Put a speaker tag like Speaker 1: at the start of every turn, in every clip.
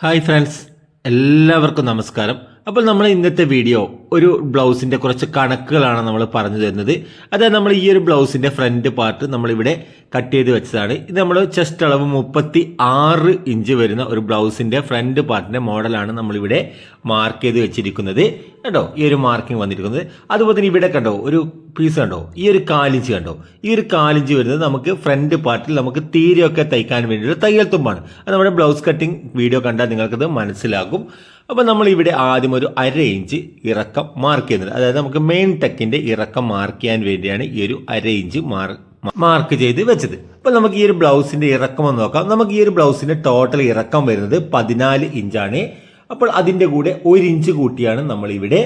Speaker 1: Hi friends എല്ലാവർക്കും നമസ്കാരം. അപ്പോൾ നമ്മൾ ഇന്നത്തെ വീഡിയോ ഒരു ബ്ലൗസിന്റെ കുറച്ച് കണക്കുകളാണ് നമ്മൾ പറഞ്ഞു തരുന്നത്. അതായത് നമ്മൾ ഈ ഒരു ബ്ലൗസിന്റെ ഫ്രണ്ട് പാർട്ട് നമ്മളിവിടെ കട്ട് ചെയ്ത് വെച്ചതാണ്. ഇത് നമ്മൾ ചെസ്റ്റ് അളവ് മുപ്പത്തി ആറ് ഇഞ്ച് വരുന്ന ഒരു ബ്ലൗസിന്റെ ഫ്രണ്ട് പാർട്ടിന്റെ മോഡലാണ് നമ്മളിവിടെ മാർക്ക് ചെയ്ത് വെച്ചിരിക്കുന്നത്. കേട്ടോ ഈ ഒരു മാർക്കിംഗ് വന്നിരിക്കുന്നത്. അതുപോലെ തന്നെ ഇവിടെ കണ്ടോ? ഒരു പീസ് കണ്ടോ? ഈ ഒരു കാലിഞ്ച് കണ്ടോ? ഈ ഒരു കാലിഞ്ച് വരുന്നത് നമുക്ക് ഫ്രണ്ട് പാർട്ടിൽ നമുക്ക് തീരെയൊക്കെ തയ്ക്കാൻ വേണ്ടിയിട്ട് തയ്യൽ തുമ്പാണ്. അത് നമ്മുടെ ബ്ലൗസ് കട്ടിംഗ് വീഡിയോ കണ്ടാൽ നിങ്ങൾക്കത് മനസ്സിലാകും. അപ്പോൾ നമ്മൾ ഇവിടെ ആദ്യം ഒരു അര ഇഞ്ച് ഇറക്കം മാർക്ക് ചെയ്യുന്നത്. അതായത് നമുക്ക് മെയിൻ ടെക്കിന്റെ ഇറക്കം മാർക്ക് ചെയ്യാൻ വേണ്ടിയാണ് ഈ ഒരു അര ഇഞ്ച് മാർക്ക് ചെയ്ത് വെച്ചത്. അപ്പോൾ നമുക്ക് ഈ ഒരു ബ്ലൗസിന്റെ ഇറക്കം ഒന്ന് നോക്കാം. നമുക്ക് ഈ ഒരു ബ്ലൗസിന്റെ ടോട്ടൽ ഇറക്കം വരുന്നത് പതിനാല് ഇഞ്ചാണ്. അപ്പോൾ അതിന്റെ കൂടെ ഒരു ഇഞ്ച് കൂട്ടിയാണ് നമ്മളിവിടെ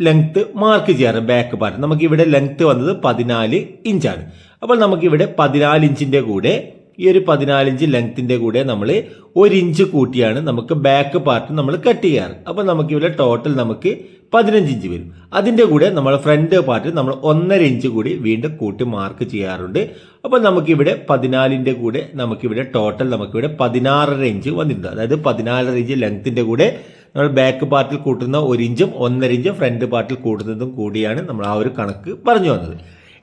Speaker 1: ലെങ്ത്ത് ലെങ്ത് മാർക്ക് ചെയ്യാറ് ബാക്ക് പാർട്ട് നമുക്കിവിടെ ലെങ്ത്ത് ലെങ്ത് വന്നത് പതിനാല് ഇഞ്ചാണ്. അപ്പോൾ നമുക്കിവിടെ പതിനാല് ഇഞ്ചിന്റെ കൂടെ ഈ ഒരു പതിനാല് ഇഞ്ച് ലെങ്ത്തിന്റെ കൂടെ നമ്മൾ ഒരു ഇഞ്ച് കൂട്ടിയാണ് നമുക്ക് ബാക്ക് പാർട്ട് നമ്മൾ കട്ട് ചെയ്യാറ്. അപ്പോൾ നമുക്കിവിടെ ടോട്ടൽ നമുക്ക് പതിനഞ്ച് ഇഞ്ച് വരും. അതിന്റെ കൂടെ നമ്മൾ ഫ്രണ്ട് പാർട്ട് നമ്മൾ ഒന്നര ഇഞ്ച് കൂടി വീണ്ടും കൂട്ടി മാർക്ക് ചെയ്യാറുണ്ട്. അപ്പോൾ നമുക്കിവിടെ പതിനാലിന്റെ കൂടെ നമുക്കിവിടെ ടോട്ടൽ നമുക്കിവിടെ പതിനാറര ഇഞ്ച് വന്നിട്ടുണ്ട്. അതായത് പതിനാലര ഇഞ്ച് ലെങ്ത്തിന്റെ കൂടെ നമ്മൾ ബാക്ക് പാർട്ടിൽ കൂട്ടുന്ന ഒരു ഇഞ്ചും ഒന്നര ഇഞ്ചും ഫ്രണ്ട് പാർട്ടിൽ കൂട്ടുന്നതും കൂടിയാണ് നമ്മൾ ആ ഒരു കണക്ക് പറഞ്ഞു വന്നത്.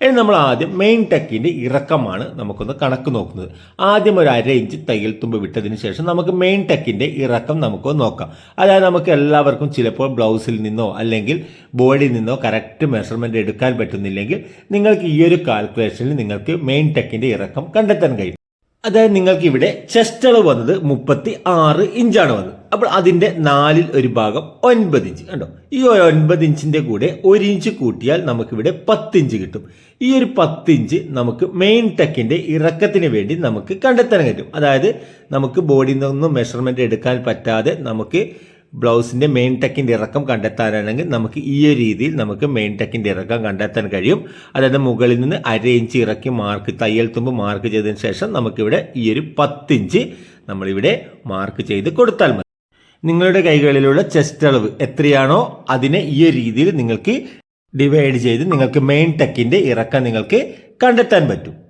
Speaker 1: ഇനി നമ്മൾ ആദ്യം മെയിൻ ടെക്കിന്റെ ഇറക്കമാണ് നമുക്കൊന്ന് കണക്ക് നോക്കുന്നത്. ആദ്യം ഒരു അര ഇഞ്ച് തയ്യൽ തുമ്പ് വിട്ടതിന് ശേഷം നമുക്ക് മെയിൻ ടെക്കിന്റെ ഇറക്കം നമുക്ക് നോക്കാം. അതായത് നമുക്ക് എല്ലാവർക്കും ചിലപ്പോൾ ബ്ലൗസിൽ നിന്നോ അല്ലെങ്കിൽ ബോഡിയിൽ നിന്നോ കറക്റ്റ് മെഷർമെന്റ് എടുക്കാൻ പറ്റുന്നില്ലെങ്കിൽ നിങ്ങൾക്ക് ഈ ഒരു കാൽക്കുലേഷനിൽ നിങ്ങൾക്ക് മെയിൻ ടെക്കിന്റെ ഇറക്കം കണ്ടെത്താൻ കഴിയും. അതായത് നിങ്ങൾക്ക് ഇവിടെ ചെസ്റ്റ് അളവ് വന്നത് മുപ്പത്തി ആറ് ഇഞ്ചാണ് വന്നത്. അപ്പോൾ അതിന്റെ നാലിൽ ഒരു ഭാഗം ഒൻപത് ഇഞ്ച്. കണ്ടോ? ഈ ഒൻപത് ഇഞ്ചിന്റെ കൂടെ ഒരു ഇഞ്ച് കൂട്ടിയാൽ നമുക്കിവിടെ പത്ത് ഇഞ്ച് കിട്ടും. ഈ ഒരു പത്ത് ഇഞ്ച് നമുക്ക് മെയിൻ ടെക്കിന്റെ ഇറക്കത്തിന് വേണ്ടി നമുക്ക് കണ്ടെത്താൻ പറ്റും അതായത് നമുക്ക് ബോഡിയിൽ നിന്നൊന്നും മെഷർമെന്റ് എടുക്കാൻ പറ്റാതെ നമുക്ക് ബ്ലൗസിന്റെ മെയിൻ ടെക്കിന്റെ ഇറക്കം കണ്ടെത്താനാണെങ്കിൽ നമുക്ക് ഈ ഒരു രീതിയിൽ നമുക്ക് മെയിൻ ടെക്കിന്റെ ഇറക്കം കണ്ടെത്താൻ കഴിയും. അതായത് മുകളിൽ നിന്ന് അര ഇഞ്ച് ഇറക്കി മാർക്ക് തയ്യൽ തുമ്പ് മാർക്ക് ചെയ്തതിന് ശേഷം നമുക്കിവിടെ ഈ ഒരു പത്തിഞ്ച് നമ്മളിവിടെ മാർക്ക് ചെയ്ത് കൊടുത്താൽ മതി. നിങ്ങളുടെ കൈകളിലുള്ള ചെസ്റ്റ് അളവ് എത്രയാണോ അതിനെ ഈ ഒരു രീതിയിൽ നിങ്ങൾക്ക് ഡിവൈഡ് ചെയ്ത് നിങ്ങൾക്ക് മെയിൻ ടെക്കിന്റെ ഇറക്കം നിങ്ങൾക്ക് കണ്ടെത്താൻ പറ്റും.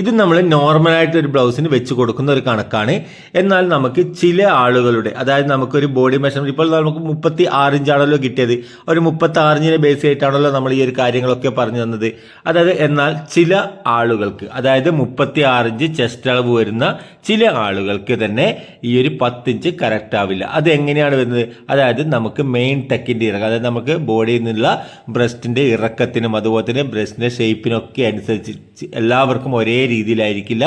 Speaker 1: ഇത് നമ്മൾ നോർമലായിട്ട് ഒരു ബ്ലൗസിന് വെച്ച് കൊടുക്കുന്ന ഒരു കണക്കാണ്. എന്നാൽ നമുക്ക് ചില ആളുകളുടെ അതായത് നമുക്കൊരു ബോഡി മെഷർമെന്റ് ഇപ്പോൾ നമുക്ക് മുപ്പത്തി ആറ് ഇഞ്ചാണല്ലോ കിട്ടിയത്. ഒരു മുപ്പത്തി ആറിഞ്ചിനെ ബേസ് ചെയ്തിട്ടാണല്ലോ നമ്മൾ ഈ ഒരു കാര്യങ്ങളൊക്കെ പറഞ്ഞു തന്നത്. അതായത് എന്നാൽ ചില ആളുകൾക്ക് അതായത് മുപ്പത്തി ആറിഞ്ച് ചെസ്റ്റ് അളവ് വരുന്ന ചില ആളുകൾക്ക് തന്നെ ഈ ഒരു പത്തിഞ്ച് കറക്റ്റ് ആവില്ല. അത് എങ്ങനെയാണ് വരുന്നത്? അതായത് നമുക്ക് മെയിൻ ടെക്കിന്റെ ഇറക്കം അതായത് നമുക്ക് ബോഡിയിൽ നിന്നുള്ള ബ്രസ്റ്റിന്റെ ഇറക്കത്തിനും അതുപോലെ തന്നെ ബ്രസ്റ്റിന്റെ ഷേപ്പിനൊക്കെ അനുസരിച്ച് എല്ലാവർക്കും ഒരേ രീതിയിലായിരിക്കില്ല.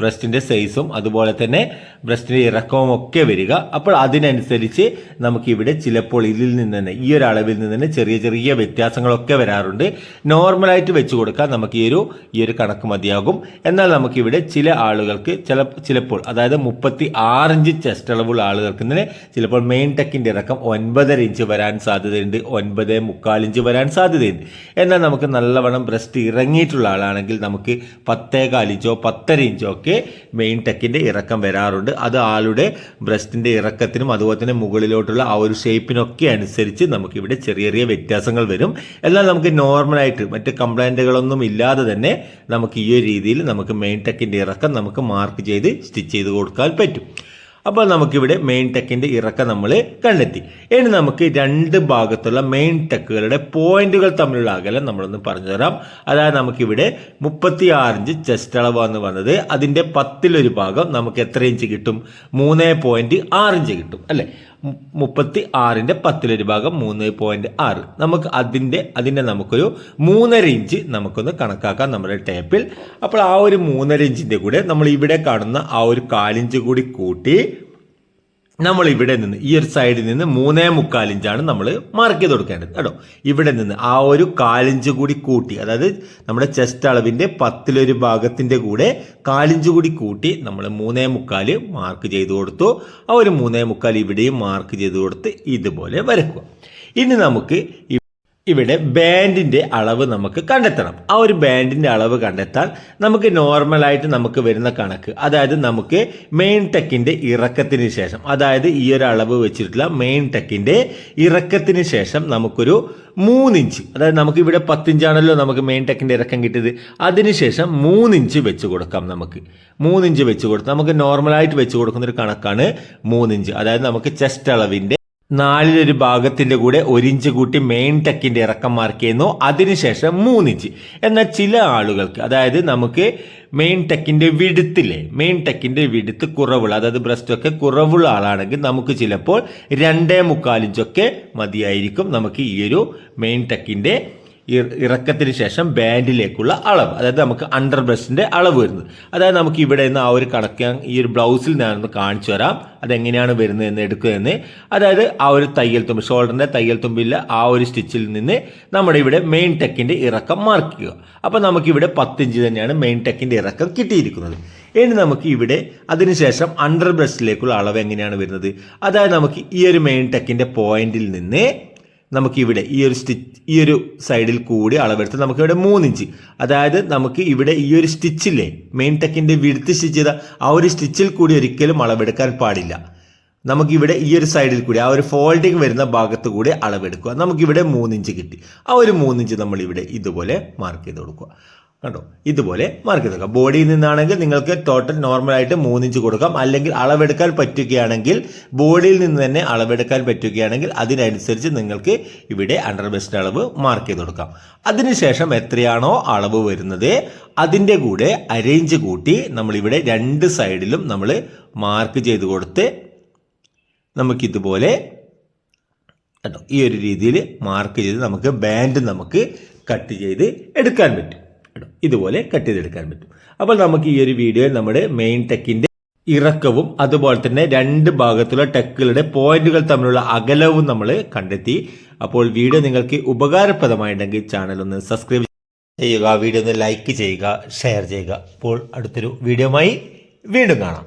Speaker 1: ബ്രസ്റ്റിന്റെ സൈസും അതുപോലെ തന്നെ ബ്രസ്റ്റിന്റെ ഇറക്കവും ഒക്കെ വരിക. അപ്പോൾ അതിനനുസരിച്ച് നമുക്കിവിടെ ചിലപ്പോൾ ഇതിൽ നിന്ന് തന്നെ ഈ ഒരു അളവിൽ നിന്ന് തന്നെ ചെറിയ ചെറിയ വ്യത്യാസങ്ങളൊക്കെ വരാറുണ്ട്. നോർമലായിട്ട് വെച്ച് കൊടുക്കാൻ നമുക്ക് ഈ ഒരു ഈ ഒരു കണക്ക് മതിയാകും. എന്നാൽ നമുക്കിവിടെ ചില ആളുകൾക്ക് ചില ചിലപ്പോൾ അതായത് മുപ്പത്തി ആറ് ഇഞ്ച് ചെസ്റ്റ് അളവുള്ള ആളുകൾക്ക് തന്നെ ചിലപ്പോൾ മെയിൻ ടെക്കിന്റെ ഇറക്കം ഒൻപതര ഇഞ്ച് വരാൻ സാധ്യതയുണ്ട് ഒൻപത് മുക്കാൽ ഇഞ്ച് വരാൻ സാധ്യതയുണ്ട്. എന്നാൽ നമുക്ക് നല്ലവണ്ണം ബ്രസ്റ്റ് ഇറങ്ങിയിട്ടുള്ള ആളാണെങ്കിൽ നമുക്ക് പത്തേകാൽ ഇഞ്ചോ പത്തര ഇഞ്ചോ ഒക്കെ മെയിൻ ടെക്കിന്റെ ഇറക്കം വരാറുണ്ട്. അത് ആളുടെ ബ്രസ്റ്റിന്റെ ഇറക്കത്തിനും അതുപോലെ തന്നെ മുകളിലോട്ടുള്ള ആ ഒരു ഷേപ്പിനൊക്കെ അനുസരിച്ച് നമുക്കിവിടെ ചെറിയ ചെറിയ വ്യത്യാസങ്ങൾ വരും. എന്നാൽ നമുക്ക് നോർമലായിട്ട് മറ്റ് കംപ്ലൈന്റുകളൊന്നും ഇല്ലാതെ തന്നെ നമുക്ക് ഈ ഒരു രീതിയിൽ നമുക്ക് മെയിൻ ടെക്കിന്റെ ഇറക്കം നമുക്ക് മാർക്ക് ചെയ്ത് സ്റ്റിച്ച് ചെയ്ത് കൊടുക്കാൻ പറ്റും. അപ്പോൾ നമുക്കിവിടെ മെയിൻ ടെക്കിന്റെ ഇറക്കം നമ്മൾ കണ്ടെത്തി. ഇനി നമുക്ക് രണ്ട് ഭാഗത്തുള്ള മെയിൻ ടെക്കുകളുടെ പോയിന്റുകൾ തമ്മിലുള്ള അകലം നമ്മളൊന്ന് പറഞ്ഞു തരാം അതായത് നമുക്കിവിടെ മുപ്പത്തി ആറ് ഇഞ്ച് ചെസ്റ്റ് അളവാണ് വന്നത്. അതിന്റെ പത്തിലൊരു ഭാഗം നമുക്ക് എത്ര ഇഞ്ച് കിട്ടും? മൂന്ന് പോയിന്റ് ആറ് ഇഞ്ച് കിട്ടും അല്ലെ? മുപ്പത്തി ആറിന്റെ പത്തിലൊരു ഭാഗം മൂന്ന് പോയിന്റ് ആറ്. നമുക്ക് അതിന്റെ അതിന്റെ നമുക്കൊരു മൂന്നര ഇഞ്ച് നമുക്കൊന്ന് കണക്കാക്കാം നമ്മുടെ ടേപ്പിൽ അപ്പോൾ ആ ഒരു മൂന്നര ഇഞ്ചിന്റെ കൂടെ നമ്മൾ ഇവിടെ കാണുന്ന ആ ഒരു കാലിഞ്ച് കൂടി കൂട്ടി നമ്മൾ ഇവിടെ നിന്ന് ഈ ഒരു സൈഡിൽ നിന്ന് മൂന്നേ മുക്കാൽ ഇഞ്ചാണ് നമ്മൾ മാർക്ക് ചെയ്ത് കൊടുക്കേണ്ടത് കേട്ടോ. ഇവിടെ നിന്ന് ആ ഒരു കാലിഞ്ച് കൂടി കൂട്ടി അതായത് നമ്മുടെ ചെസ്റ്റ് അളവിന്റെ പത്തിലൊരു ഭാഗത്തിന്റെ കൂടെ കാലിഞ്ച് കൂടി കൂട്ടി നമ്മൾ മൂന്നേ മുക്കാൽ മാർക്ക് ചെയ്ത് കൊടുത്തു. ആ ഒരു മൂന്നേ മുക്കാൽ ഇവിടെയും മാർക്ക് ചെയ്ത് കൊടുത്ത് ഇതുപോലെ വരക്കുക. ഇനി നമുക്ക് ഇവിടെ ബാൻഡിന്റെ അളവ് നമുക്ക് കണ്ടെത്തണം. ആ ഒരു ബാൻഡിന്റെ അളവ് കണ്ടെത്താൻ നമുക്ക് നോർമലായിട്ട് നമുക്ക് വരുന്ന കണക്ക് അതായത് നമുക്ക് മെയിൻ ടെക്കിന്റെ ഇറക്കത്തിന് ശേഷം അതായത് ഈ ഒരു അളവ് വെച്ചിട്ടുള്ള മെയിൻ ടെക്കിന്റെ ഇറക്കത്തിന് ശേഷം നമുക്കൊരു മൂന്നിഞ്ച് അതായത് നമുക്ക് ഇവിടെ പത്തിഞ്ചാണല്ലോ നമുക്ക് മെയിൻ ടെക്കിന്റെ ഇറക്കം കിട്ടിയത്. അതിനുശേഷം മൂന്നിഞ്ച് വെച്ച് കൊടുക്കാം നമുക്ക്. മൂന്നിഞ്ച് വെച്ച് കൊടുക്കാം നമുക്ക് നോർമലായിട്ട് വെച്ച് കൊടുക്കുന്ന ഒരു കണക്കാണ് മൂന്നിഞ്ച്. അതായത് നമുക്ക് ചെസ്റ്റ് അളവിന്റെ നാലിലൊരു ഭാഗത്തിന്റെ കൂടെ ഒരിഞ്ച് കൂട്ടി മെയിൻ ടെക്കിന്റെ ഇറക്കം മാർക്ക് ചെയ്യുന്നു. അതിനുശേഷം മൂന്നിഞ്ച്. എന്നാൽ ചില ആളുകൾക്ക് അതായത് നമുക്ക് മെയിൻ ടെക്കിന്റെ വിടുത്തില്ലേ? മെയിൻ ടെക്കിന്റെ വിടുത്ത് കുറവുള്ള അതായത് ബ്രസ്റ്റ് ഒക്കെ കുറവുള്ള ആളാണെങ്കിൽ നമുക്ക് ചിലപ്പോൾ രണ്ടേ മുക്കാലിഞ്ചൊക്കെ മതിയായിരിക്കും നമുക്ക് ഈ ഒരു മെയിൻ ടെക്കിന്റെ ഇറ- ഇറക്കത്തിന് ശേഷം ബാൻഡിലേക്കുള്ള അളവ്. അതായത് നമുക്ക് അണ്ടർ ബ്രസ്റ്റിന്റെ അളവ് വരുന്നത്. അതായത് നമുക്ക് ഇവിടെ നിന്ന് ആ ഒരു കണക്ക് ഈ ഒരു ബ്ലൗസിൽ ഞാനൊന്ന് കാണിച്ചു തരാം. അതെങ്ങനെയാണ് വരുന്നത് എന്ന് എടുക്കുന്നതെന്ന്. അതായത് ആ ഒരു തയ്യൽ തുമ്പ് ഷോൾഡറിന്റെ തയ്യൽ തുമ്പിൽ ആ ഒരു സ്റ്റിച്ചിൽ നിന്ന് നമ്മുടെ ഇവിടെ മെയിൻ ടെക്കിന്റെ ഇറക്കം മാർക്ക് ചെയ്യുക. അപ്പോൾ നമുക്കിവിടെ പത്തിഞ്ച് തന്നെയാണ് മെയിൻ ടെക്കിന്റെ ഇറക്കം കിട്ടിയിരിക്കുന്നത്. ഇനി നമുക്ക് ഇവിടെ അതിനുശേഷം അണ്ടർ ബ്രസ്റ്റിലേക്കുള്ള അളവ് എങ്ങനെയാണ് വരുന്നത്? അതായത് നമുക്ക് ഈ ഒരു മെയിൻ ടെക്കിന്റെ പോയിന്റിൽ നിന്ന് നമുക്ക് ഇവിടെ ഈ ഒരു സ്റ്റിച്ച് ഈ ഒരു സൈഡിൽ കൂടി അളവെടുത്ത് നമുക്കിവിടെ മൂന്നിഞ്ച്. അതായത് നമുക്ക് ഇവിടെ ഈ ഒരു സ്റ്റിച്ചില്ലേ മെയിൻ ടെക്കിന്റെ വിടുത്ത് സ്റ്റിച്ച് ചെയ്ത ആ ഒരു സ്റ്റിച്ചിൽ കൂടി ഒരിക്കലും അളവെടുക്കാൻ പാടില്ല. നമുക്കിവിടെ ഈ ഒരു സൈഡിൽ കൂടി ആ ഒരു ഫോൾഡിങ് വരുന്ന ഭാഗത്ത് കൂടി അളവെടുക്കുക. നമുക്കിവിടെ മൂന്നിഞ്ച് കിട്ടി. ആ ഒരു മൂന്നിഞ്ച് നമ്മളിവിടെ ഇതുപോലെ മാർക്ക് ചെയ്ത് കൊടുക്കുക. കണ്ടോ? ഇതുപോലെ മാർക്ക് എടുക്കാം ബോഡിയിൽ നിന്നാണെങ്കിൽ നിങ്ങൾക്ക് ടോട്ടൽ നോർമലായിട്ട് മൂന്നിഞ്ച് കൊടുക്കാം. അല്ലെങ്കിൽ അളവെടുക്കാൻ പറ്റുകയാണെങ്കിൽ ബോഡിയിൽ നിന്ന് തന്നെ അളവെടുക്കാൻ പറ്റുകയാണെങ്കിൽ അതിനനുസരിച്ച് നിങ്ങൾക്ക് ഇവിടെ അണ്ടർ ബെസ്റ്റ് അളവ് മാർക്ക് ചെയ്ത് കൊടുക്കാം. അതിനുശേഷം എത്രയാണോ അളവ് വരുന്നത് അതിന്റെ കൂടെ അരേഞ്ച് കൂട്ടി നമ്മളിവിടെ രണ്ട് സൈഡിലും നമ്മൾ മാർക്ക് ചെയ്ത് കൊടുത്ത് നമുക്കിതുപോലെ കേട്ടോ ഈ ഒരു രീതിയിൽ മാർക്ക് ചെയ്ത് നമുക്ക് ബാൻഡ് നമുക്ക് കട്ട് ചെയ്ത് എടുക്കാൻ പറ്റും. ഇതുപോലെ കട്ട് ചെയ്തെടുക്കാൻ പറ്റും. അപ്പോൾ നമുക്ക് ഈ ഒരു വീഡിയോയിൽ നമ്മുടെ മെയിൻ ടെക്കിന്റെ ഇറക്കവും അതുപോലെ തന്നെ രണ്ട് ഭാഗത്തുള്ള ടെക്കുകളുടെ പോയിന്റുകൾ തമ്മിലുള്ള അകലവും നമ്മൾ കണ്ടെത്തി. അപ്പോൾ വീഡിയോ നിങ്ങൾക്ക് ഉപകാരപ്രദമായിട്ടുണ്ടെങ്കിൽ ചാനൽ ഒന്ന് സബ്സ്ക്രൈബ് ചെയ്യുക വീഡിയോ ഒന്ന് ലൈക്ക് ചെയ്യുക ഷെയർ ചെയ്യുക. അപ്പോൾ അടുത്തൊരു വീഡിയോമായി വീണ്ടും കാണാം.